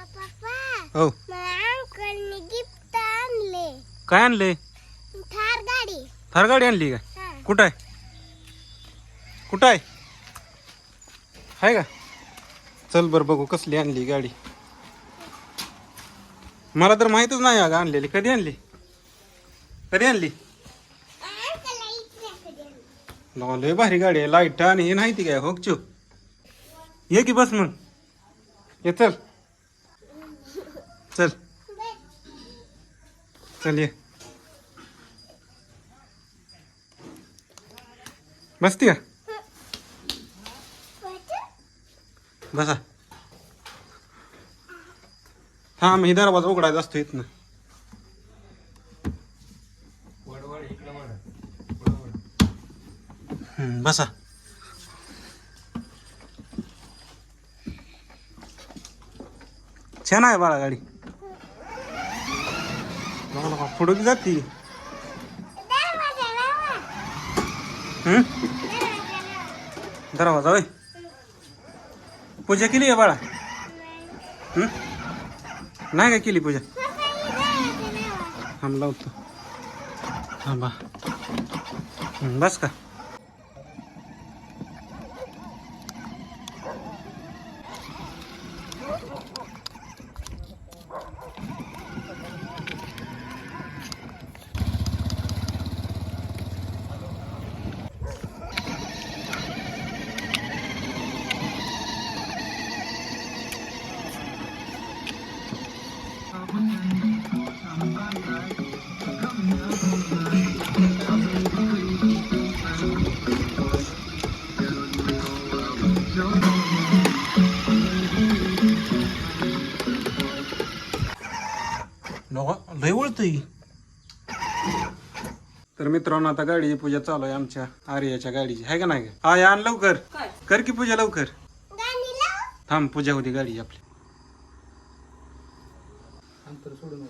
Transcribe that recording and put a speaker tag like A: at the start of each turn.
A: हो.
B: मला अंकलने गिफ्ट आणले.
A: काय आणले?
B: थार गाडी.
A: थार गाडी आणली का? कुठं आहे? कुठं आहे? आहे का? चल बरं बघू कसली आणली गाडी. मला तर माहीतच नाही अगं आणलेली. कधी आणली? कधी आणली? लय भारी गाडी आहे. लाइट आणि हे नाही ती काय हो चो ये की बस मग. ये चल. चल. चल ये. बसती का? बसा. हा मी दरवाजा उघडायचा असतो इथनं. बसा. छान आहे बाळा गाडी. लगा, लगा, पुढं की जाती
B: दरवाजा
A: होय पूजा केली आहे बाळा? नाही काय केली पूजा?
B: थांबला होतो
A: थांब लावतो. थांबा. बस का? लय वळतोय. तर मित्रांनो आता गाडीची पूजा चालू आहे आमच्या आर्याच्या गाडीची. आहे का नाही का हा या आण लवकर. कर की पूजा लवकर. थांब पूजा होती गाडी आपली.
C: अंतर सोडून